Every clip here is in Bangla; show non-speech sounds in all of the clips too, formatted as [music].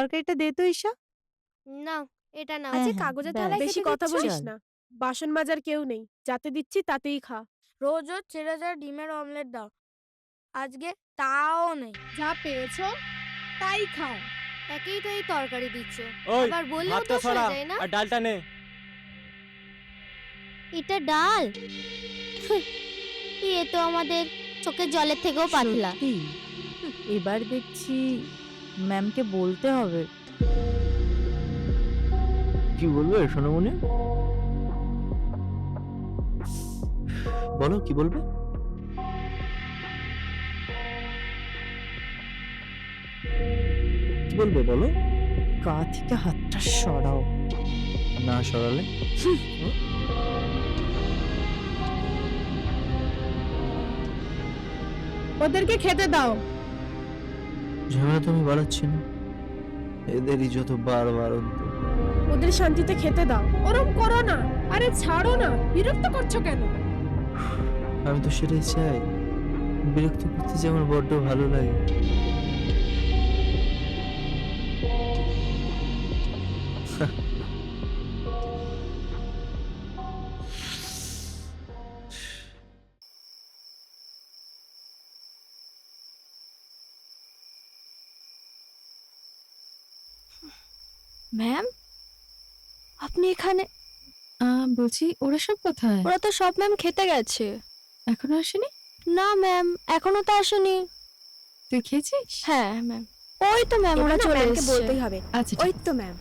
তরকারিটা দে তো ঈশা। না এটা না। হ্যাঁ, আজকে হ্যাঁ, কাগজের ব্যাস। থালায় বেশি খেতে কথা দিচ্ছ? বলিস চল। না। বাসন মাজার কেউ নেই। যাতে দিচ্ছি তাতেই খা। রোজ রোজ ছেড়ে ডিমের অমলেট দাও। আজকে তাও নেই। যা পেয়েছ তাই খাও। একেই তো এই তরকারি দিচ্ছ। ওই আবার বললেও ভাতটা তো সরা যায় না? আর ডালটা নে। এটা ডাল? এ তো আমাদের চোখের জলের থেকেও পাতলা। সত্যি? এবার দেখছি ম্যামকে বলতে হবে। কি বলবে সোনামণি? বলো কি বলবে? কি বলবে বলো? গা থেকে হাতটা সরাও। না সরালে? ওদেরকে খেতে দাও। ঝামেলা তুমি বাড়াচ্ছি না। এদেরই যত বারবার ওদের শান্তিতে খেতে দাও। ওরম করো না। আরে ছাড়ো না। বিরক্ত করছ কেন? আমি তো সেটাই চাই। বিরক্ত করতে যে আমার বড্ড ভালো লাগে। আপনি এখানে? বলছি ওরা সব কোথায়? ওরা তো সব ম্যাম খেতে গেছে। এখনও আসেনি? না ম্যাম এখনও তো আসেনি। তুই খেয়েছিস? হ্যাঁ ম্যাম। ওই তো ম্যাম ওরা চলে এসেছে। বলতেই হবে। আচ্ছা ওই তো ম্যাম।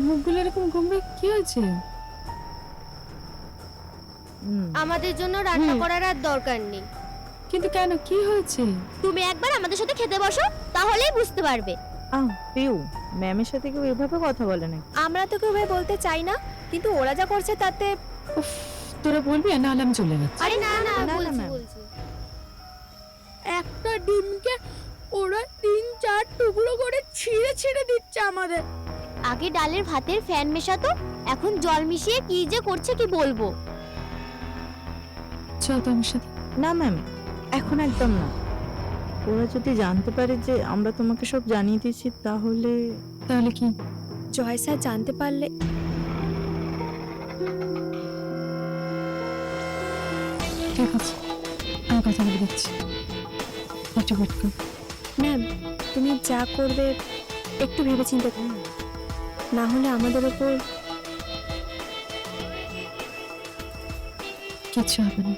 মুখগুলো এরকম গোমড়ে কি হয়েছে? হুম, আমাদের জন্য রান্না হুম। করার আর দরকার নেই। কিন্তু কেন কি হয়েছে? তুমি একবার আমাদের সাথে খেতে বসো তাহলেই বুঝতে পারবে। আহ পিউ। ম্যামের সাথে কেউ এভাবে কথা বলে না আমরা তো কেউ বলতে চাই না কিন্তু ওরা যা করছে তাতে উফ, তোরা বলবি আর নাহলে আমি চলে যাচ্ছি। আরে না না বলছি ma'am। বলছি। একটা ডিমকে ওরা তিন চার টুকরো করে ছিঁড়ে ছিঁড়ে দিচ্ছে আমাদের। আগে ডালের ভাতের ফ্যান মেশাতো এখন জল মিশিয়ে কি যে করছে কি বলব? চল তো আমার সাথে। না ম্যাম এখন একদম না। ওরা যদি জানতে পারে যে আমরা তোমাকে সব জানিয়ে দিয়েছি তাহলে তাহলে কি? জয় স্যার জানতে পারলে। ঠিক আছে আমি কথা বলে দিচ্ছি একটু ওয়েট কর। ম্যাম তুমি যা করবে একটু ভেবে চিন্তে করো। না হলে আমাদের ওপর কিচ্ছু হবে না।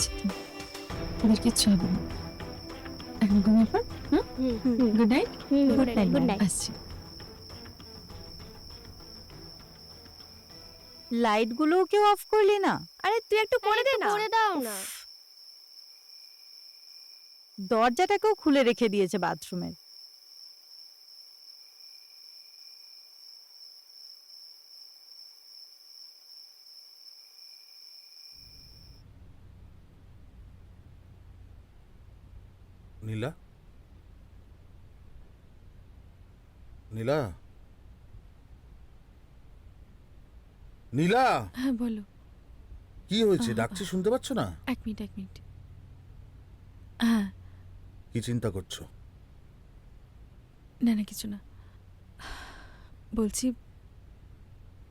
আছি তো তোদের কিচ্ছু হবে না। এখন ঘুমিয়ে পর good night good night good night আসছি। কেউ অফ করলি না? আরে তুই একটু করে দে না। করে দাও না। দরজাটাকেও খুলে রেখে দিয়েছে বাথরুমের নীলা নীলা নীলা? হ্যাঁ বলো। কি হয়েছে? ডাকছি শুনতে পাচ্ছ না? এক মিনিট এক মিনিট। হ্যাঁ। কি চিন্তা করছ? না না কিছু না। বলছি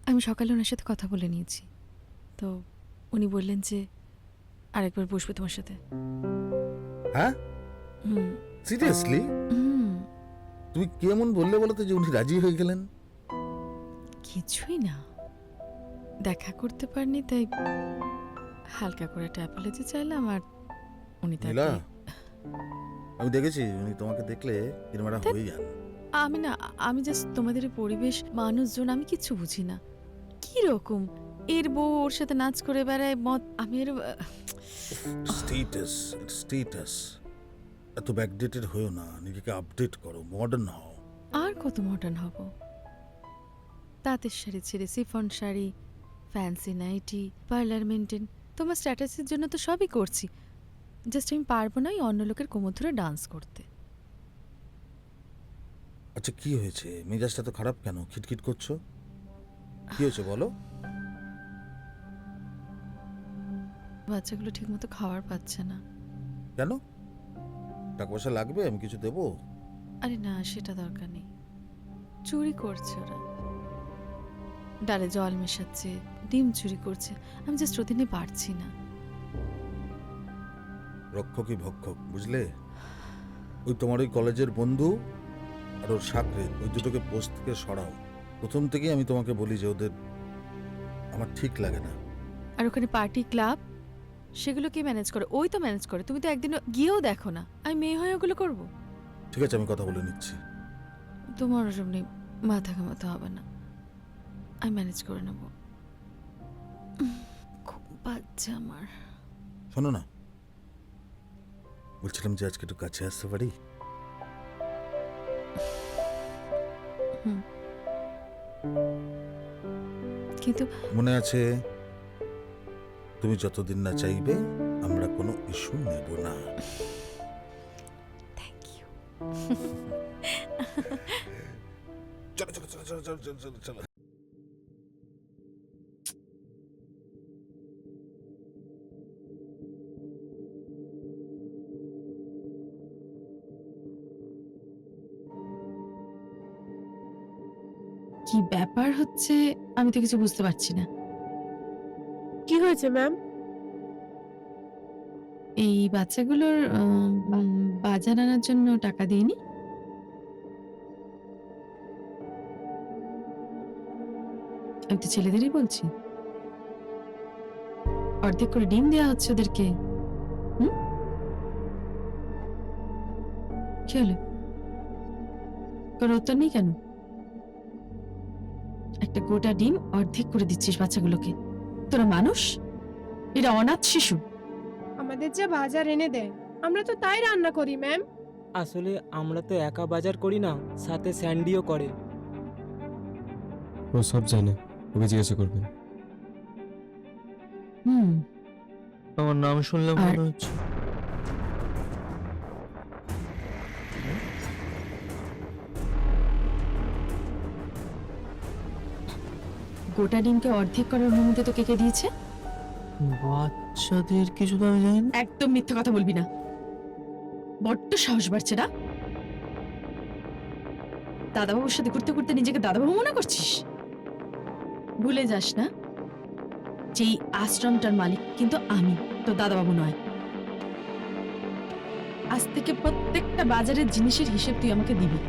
আমি সকালে ওনার সাথে কথা বলে নিয়েছি। তো উনি বললেন যে আরেকবার বসবে তোমার সাথে। হ্যাঁ? হুম। সিরিয়াসলি? হুম। তুমি কেমন বললে বলো তো যে উনি রাজি হয়ে গেলেন? কিছুই না। দেখা করতে পারিনি তাই হালকা করে একটা অ্যাপোলজি চাইলাম আর উনি তাকে নীলা আমি দেখেছি উনি তোমাকে দেখলে এরম একটা হয়ে যান। আমি না আমি জাস্ট তোমাদের এই পরিবেশ মানুষজন আমি কিচ্ছু বুঝি না। কি রকম? এর বউ ওর সাথে নাচ করে বেড়ায় মত আমি এর স্টেটাস স্টেটাস এত ব্যাকডেটেড হয়েও না নিজেকে আপডেট করো মডার্ন হও। আর কত মডার্ন হব? তাঁতের শাড়ি ছেড়ে chiffon sari fancy nightie parlour maintain তোমার স্ট্যাটাসের জন্য তো সবই করছি। জাস্ট আমি পারব না অন্য লোকের কোমর ধরে ডান্স করতে। আচ্ছা কি হয়েছে? মেজাজটা তো খারাপ কেন? খিটখিট করছ? কি হয়েছে বলো? বাচ্চাগুলো ঠিকমতো খাওয়ার পাচ্ছে না। কেন? টাকা পয়সা লাগবে? আমি কিছু দেবো? আরে না সেটা দরকার নেই। চুরি করছে ওরা। ডালে জল মেশাচ্ছে ডিম চুরি করছে আমি জাস্ট ওদের নিয়ে পারছি না। রক্ষকই ভক্ষক বুঝলে? ওই তোমার ওই কলেজের বন্ধু আর ওর সাকরে ওই দুটোকে পোস্ট থেকে সরাও। প্রথম থেকেই আমি তোমাকে বলি যে ওদের আমার ঠিক লাগে না। আর ওখানে পার্টি ক্লাব সেগুলো কে ম্যানেজ করে? ওই তো ম্যানেজ করে তুমি তো একদিন গিয়েও দেখো না। আমি মেয়ে হয়ে ওগুলো করব? ঠিক আছে আমি কথা বলে নিচ্ছি। তোমার ওসব নিয়ে মাথা ঘামাতে হবে না। আমি ম্যানেজ করে নেব। খুব বাচ্চা আমার। শোনো না। বলছিলাম যে আজকে একটু কাছে আসতে পারি? কিন্তু মনে আছে তুমি যতদিন না চাইবে আমরা কোনো ইস্যু নেব না। থ্যাংক ইউ [laughs] চলো চলো চলো চলো চলো চলো চলো। কি ব্যাপার হচ্ছে? আমি তো কিছু বুঝতে পারছি না। কি হয়েছে ম্যাম? এই বাচ্চাগুলোর বাজার আনার জন্য টাকা দিইনি। আমি তো ছেলেদেরই বলছি। অর্ধেক করে ডিম দেওয়া হচ্ছে ওদেরকে। হুম? কি হলো? কোনো উত্তর নেই কেন? একটা গোটা ডিম অর্ধেক করে দিচ্ছিস বাচ্চাগুলোকে। তোরা মানুষ? এরা অনাথ শিশু। আমাদের যে বাজার এনে দেয় আমরা তো তাই রান্না করি ম্যাম। আসলে আমরা তো একা বাজার করি না সাথে স্যান্ডিও করে। ও সব জানে ওকে জিজ্ঞাসা করবেন। হুম। আমার নাম শুনলে আর- মনে হচ্ছে। গোটা ডিমকে অর্ধেক করার অনুমতি তোকে কে দিয়েছে? বাচ্চাদের কিছু তো আমি জানি না। একদম মিথ্যে কথা বলবি না। বড্ড সাহস বাড়ছে না? দাদাবাবুর সাথে ঘুরতে ঘুরতে নিজেকে দাদাবাবু মনে করছিস? ভুলে যাস না? যে এই আশ্রমটার মালিক কিন্তু আমি তো দাদাবাবু নয়। আজ থেকে প্রত্যেকটা বাজারের জিনিসের হিসেব তুই আমাকে দিবি।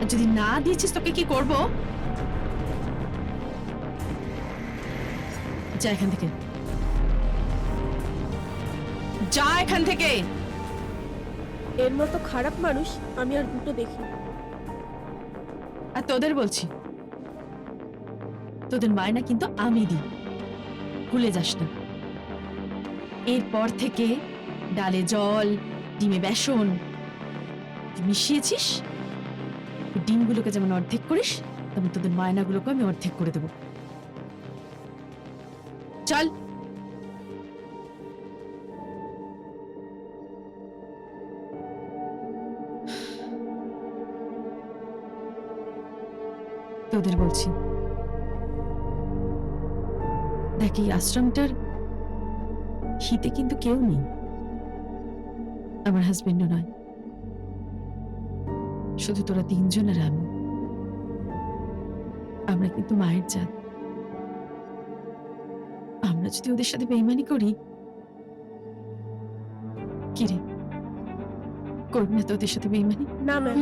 আর যদি না দিয়েছিস তোকে কি করব? যা এখান থেকে। যা এখান থেকে। এর মতো খারাপ মানুষ আমি আর দুটো দেখি আর তোদের বলছি তোদের মায়না কিন্তু আমি দিই। ভুলে যাস না। এরপর থেকে ডালে জল ডিমে বেসন মিশিয়েছিস? ডিমগুলোকে যেমন অর্ধেক করিস তেমন তোদের মায়নাগুলোকে আমি অর্ধেক করে দেবো। চল। তোদের বলছি। দেখ, এই আশ্রমটার হিতে কিন্তু কেউ নেই। আমার হাজবেন্ডও নয়। শুধু তোরা তিনজন আর আমি। আমরা কিন্তু মায়ের জাত। যদি ওদের সাথে বেইমানি করি? কিরে করবি না তো ওদের সাথে বেইমানি? না ম্যাম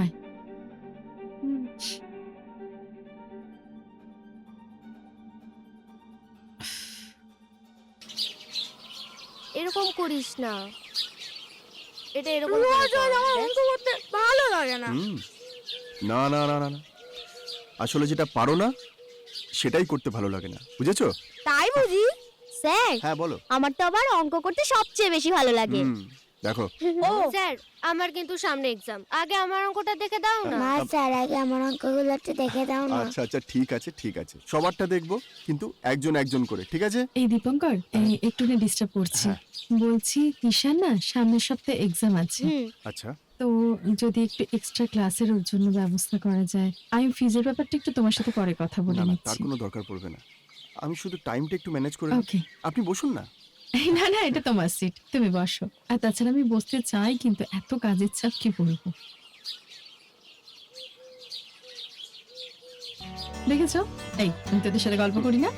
আয়। এরকম করিস না। এটা এরকম করতে ভালো লাগে না। না না না না না। আসলে যেটা পারো না সেটাই করতে ভালো লাগে না। বুঝেছ? তাই বুঝি? স্যার হ্যাঁ বলো। আমার তো আবার অঙ্ক করতে সবচেয়ে বেশি ভালো লাগে। হুম দেখো। ও স্যার আমার কিন্তু সামনে এক্সাম আগে আমার অঙ্কটা দেখে দাও না। না স্যার আগে আমার অঙ্কগুলো একটু দেখে দাও না। আচ্ছা আচ্ছা ঠিক আছে ঠিক আছে। সবারটা দেখব কিন্তু একজন একজন করে ঠিক আছে? এই দীপঙ্কর এই একটু না ডিস্টার্ব করছি। হ্যাঁ। বলছি ঈশান না সামনের সপ্তাহে এক্সাম আছে। আচ্ছা। তো যদি একটু এক্সট্রা ক্লাসের ওর জন্য ব্যবস্থা করা যায় আমি ফিজের ব্যাপারটা একটু তোমার সাথে পরে কথা বলে না না তার নিচ্ছি। কোনো দরকার পড়বে না। আমি শুধু টাইমটা একটু ম্যানেজ করে। ওকে আপনি বসুন না। [laughs] না না এটা তোমার সিট তুমি বসো। আর তাছাড়া আমি বসতে চাই কিন্তু এত কাজের চাপ কি বলব? দেখেছ? এই আমি তোদের সাথে গল্প করি না?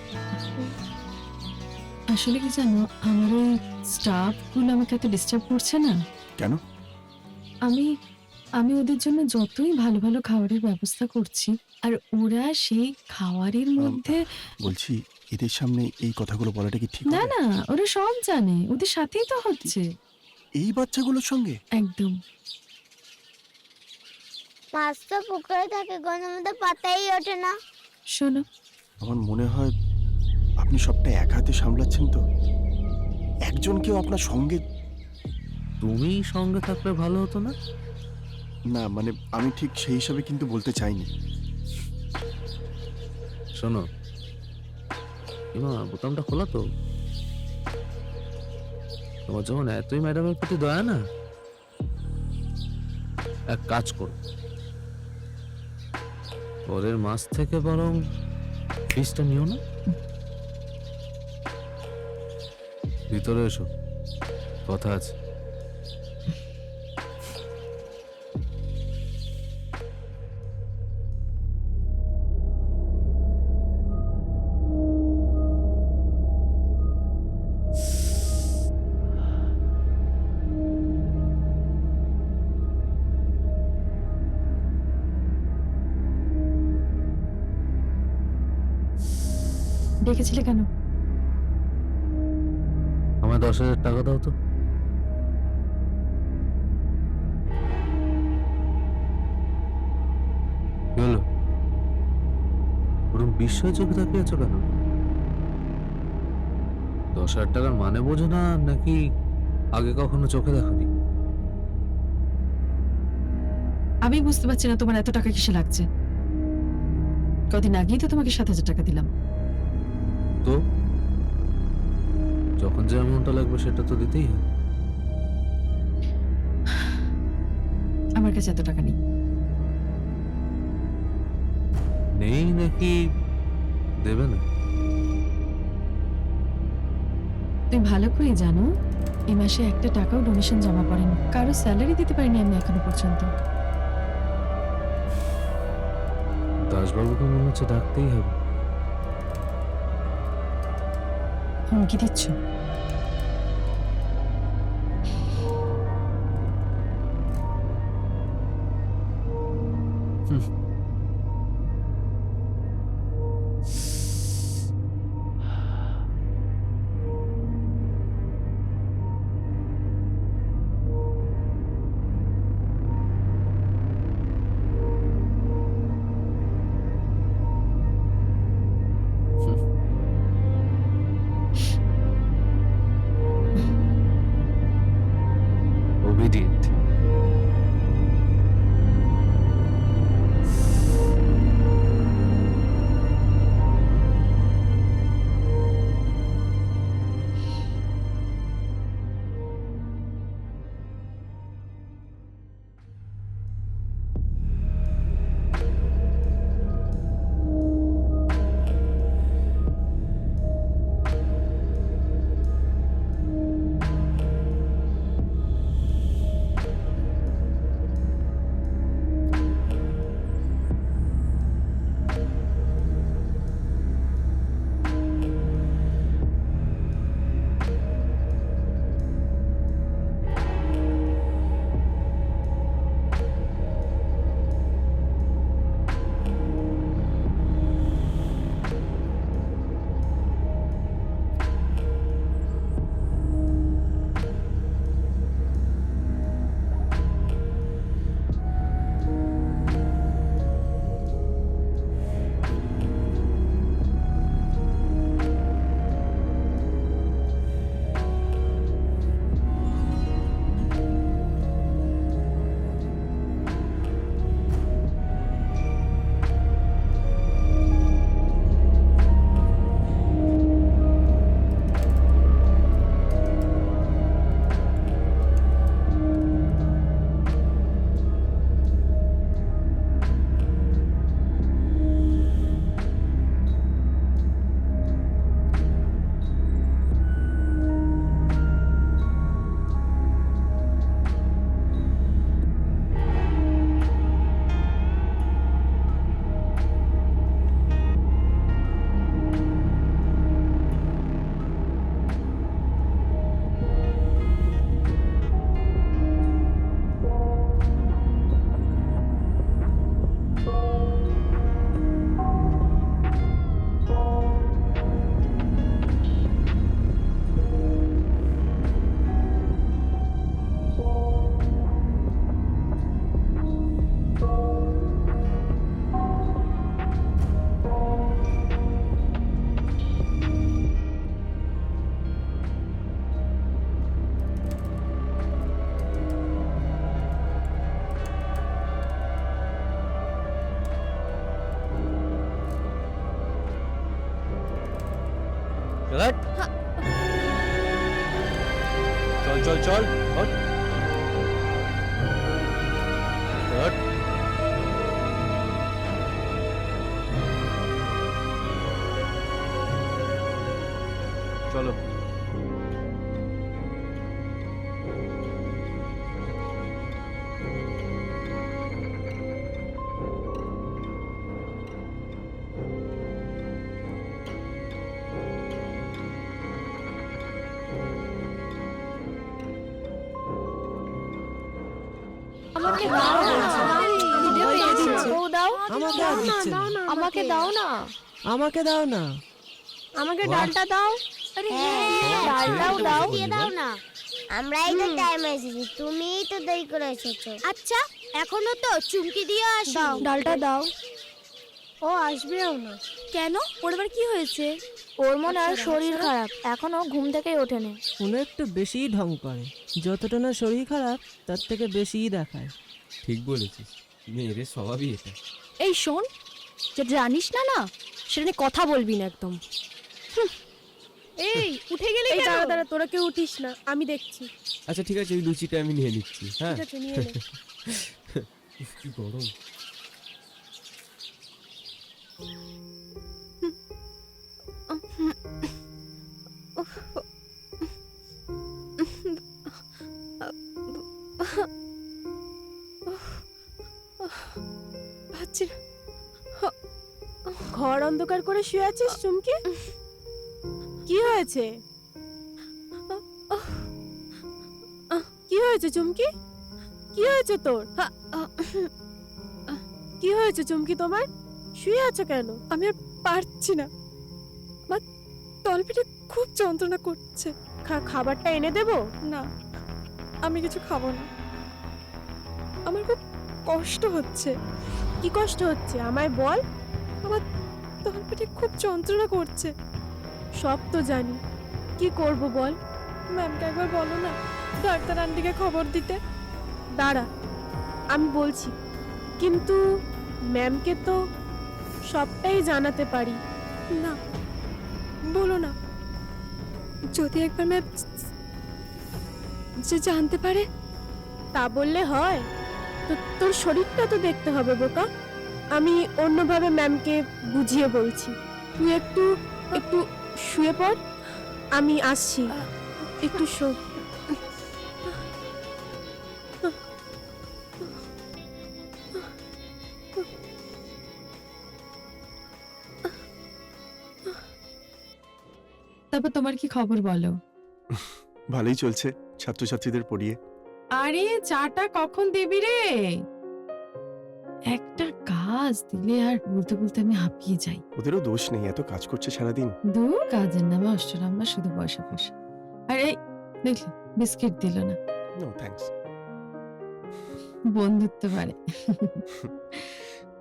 আসলে কি জানো আমার ওই স্টাফগুলো আমাকে এত ডিস্টার্ব করছে না? কেন? আমি আমি ওদের জন্য যতই ভালো ভালো খাবারের ব্যবস্থা করছি আর ওরা সেই খাবারের মধ্যে বলছি এদের সামনে এই কথাগুলো বলাটা কি ঠিক না না ওরা সব জানে ওদের সাথেই তো হচ্ছে। এই বাচ্চাগুলোর সঙ্গে? একদম। মাছ তো পুকুরে থাকে গনের মধ্যে পাতাই ওঠে না। শোনো। আমার মনে হয় আপনি সবটা এক হাতে সামলাচ্ছেন তো। একজনকেও আপনার সঙ্গে তুমি সঙ্গে থাকলে ভালো হতো না? না মানে আমি ঠিক সেই হিসাবে কিন্তু বলতে চাইনি। শোনো এমা বোতামটা খোলা তো। তোমার যখন এতই ম্যাডামের প্রতি দয়া না এক কাজ করো। পরের মাস থেকে বরং ফিসটা নিও না। ভিতরে এসো কথা আছে। হলো ওরকম বিস্ময় চোখে তাকিয়ে আছো কেন? দশ হাজার টাকার মানে বোঝো না নাকি আগে কখনো চোখে দেখনি? আমি বুঝতে পারছি না তোমার এত টাকা কিসে লাগছে। কদিন আগেই তো তোমাকে সাত হাজার টাকা দিলাম। তো? যখন যে অ্যামাউন্টটা লাগবে সেটা তো দিতেই হবে। আমার কাছে এত টাকা নেই। নেই নাকি দেবে না? তুমি ভালো করে জানো এই মাসে একটা টাকাও ডোনেশন জমা পড়েনি। কারও স্যালারি দিতে পারিনি আমি এখনও পর্যন্ত। দাসবাবুকে মনে হচ্ছে ডাকতেই হবে। হুমকি দিচ্ছ? চল চল চল দিচ্ছে না। আমাকে দাও না। আমাকে দাও না। আমাকে ডালটা দাও। আরে হ্যাঁ ডালটাও দাও। দিয়ে দাও না। আমরাই তো টাইম এসেছি তুমিই তো দেরি করে এসেছ। আচ্ছা এখনও তো চুমকি দিয়ে আসো ডালটা দাও। ও আসবেও না। কেন? ওর এবার কি হয়েছে? ওর মনে আর শরীর খারাপ। এখনও ঘুম থেকে ওঠেনি। উনি একটু বেশিই ঢং করে। যতটা না শরীর খারাপ তার থেকে বেশিই দেখায়। ঠিক বলেছিস। মেয়ের স্বভাবই এটা। এই শোন যেটা জানিস না না সেটা নিয়ে কথা বলবি না একদম। এই উঠে গেলে এই দাঁড়া দাঁড়া তোরা কেউ উঠিস না আমি দেখছি। আচ্ছা ঠিক আছে ওই লুচিটা আমি নিয়ে নিচ্ছি হ্যাঁ? ঠিক আছে নিয়ে নে। [laughs] কি গরম। ঘর অন্ধকার করে শুয়ে আছিস চুমকি? কি হয়েছে? কি হয়েছে চুমকি? কি হয়েছে তোর? কি হয়েছে চুমকি তোমার? শুয়ে আছো কেন? আমি আর পারছি না। আমার তলপেটে খুব যন্ত্রণা করছে। খাবারটা এনে দেবো? না আমি কিছু খাব না। আমার খুব কষ্ট হচ্ছে। কি কষ্ট হচ্ছে? আমায় বল। আমার তলপেটে খুব যন্ত্রণা করছে। সব তো জানি। কি করব বল? ম্যামকে একবার বলো না, ডাক্তার আন্টিকে খবর দিতে। দাঁড়া, আমি বলছি। কিন্তু ম্যামকে তো সবটাই জানাতে পারি। না, বলো না। যদি একবার ম্যাম যে জানতে পারে, তা বললে হয়। তো তোর শরীরটা তো দেখতে হবে বোকা। আমি অন্যভাবে ম্যামকে বুঝিয়ে বলছি। তুই একটু একটু শুয়ে পড়। আমি আসছি। একটু শো। তারপর তোমার কি খবর বলো? ভালোই চলছে ছাত্রছাত্রীদের পড়িয়ে। আরে চাটা কখন দিবি রে? একটা কাজ দিলে আর বলতে বলতে আমি হাঁপিয়ে যাই। ওদেরও দোষ নেই এত কাজ করছে সারাদিন। দু কাজের নামে অষ্টরাম্মা শুধু পয়সা পয়সা। আরে দেখলি বিস্কিট দিল না। নো থ্যাঙ্কস বন্ধুত্ব পারে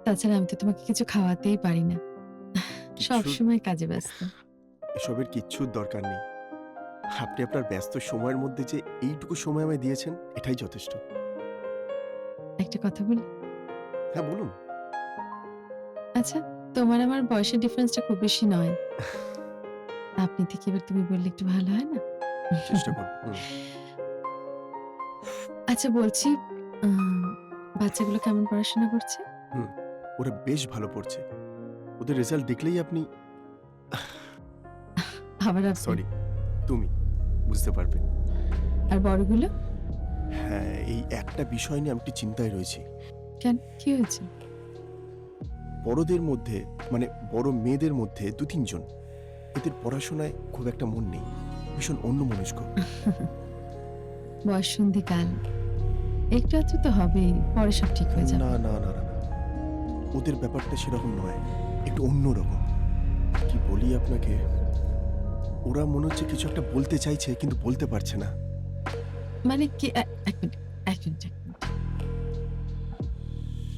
তাছাড়া আমি তো তোমাকে কিছু খাওয়াতেই পারি না। সব সময় কাজে ব্যস্ত। এসবের কিচ্ছুর দরকার নেই। আপনি আপনার ব্যস্ত সময়ের মধ্যে যে এইটুকু সময় আমায় দিয়েছেন এটাই যথেষ্ট। একটা কথা বলি? হ্যাঁ বলুন। আচ্ছা তোমার আমার বয়সের ডিফারেন্সটা খুব বেশি নয়। আপনি থেকে এবার তুমি বললে একটু ভালো হয় না? চেষ্টা হুম। আচ্ছা বলছি উম, বাচ্চাগুলো কেমন পড়াশোনা করছে? ওরা বেশ ভালো পড়ছে। ওদের রেজাল্ট দেখলেই আপনি আবার আপনি? সরি তুমি বুঝতে পারবে আর বড়গুলো? হ্যাঁ এই একটা বিষয় নিয়ে আমি একটু চিন্তায় রয়েছি। কেন? কি হয়েছে? বড়দের মধ্যে মানে বড় মেয়েদের মধ্যে দু তিনজন এদের পড়াশোনায় খুব একটা মন নেই। ভীষণ অন্য মনস্ক [laughs] বয়সন্ধি কাল একটু আধটু তো হবেই পরে সব ঠিক হয়ে যাবে। না না না না না। ওদের ব্যাপারটা সেরকম নয় একটু অন্যরকম। কি বলি আপনাকে? ওরা মনে হচ্ছে কিছু একটা বলতে চাইছে কিন্তু বলতে পারছে না। মানে কি? এ- এক মিনিট এক মিনিট এক মিনিট।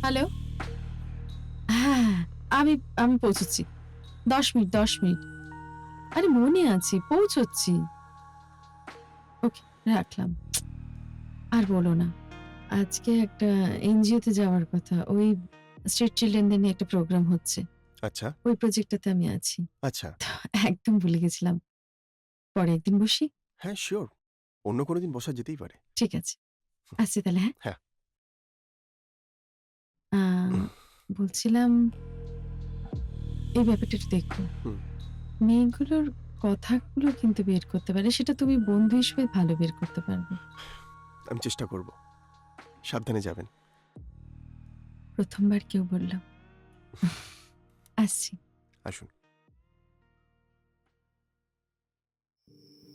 হ্যালো? হ্যাঁ আমি আমি পৌঁছচ্ছি দশ মিনিট দশ মিনিট। আরে মনে আছে পৌঁছচ্ছি। ওকে রাখলাম। আর বলো না আজকে একটা এনজিওতে যাওয়ার কথা ওই স্ট্রিট চিলড্রেনদের নিয়ে একটা প্রোগ্রাম হচ্ছে। আচ্ছা। ওই প্রজেক্টটাতে আমি আছি। আচ্ছা। একদম ভুলে গেছিলাম। পরে একদিন বসি। হ্যাঁ শিওর অন্য কোনো দিন বসা যেতেই পারে। ঠিক আছে। আসছি তাহলে হ্যাঁ? হ্যাঁ। আহ, বলছিলাম এই ব্যাপারটা একটু দেখুন। হুম। মেয়েগুলোর কথাগুলো কিন্তু বের করতে পারে সেটা তুমি বন্ধু হিসেবে ভালো বের করতে পারবে। আমি চেষ্টা করব। সাবধানে যাবেন। প্রথমবার কেউ বললাম আসছি। আসুন।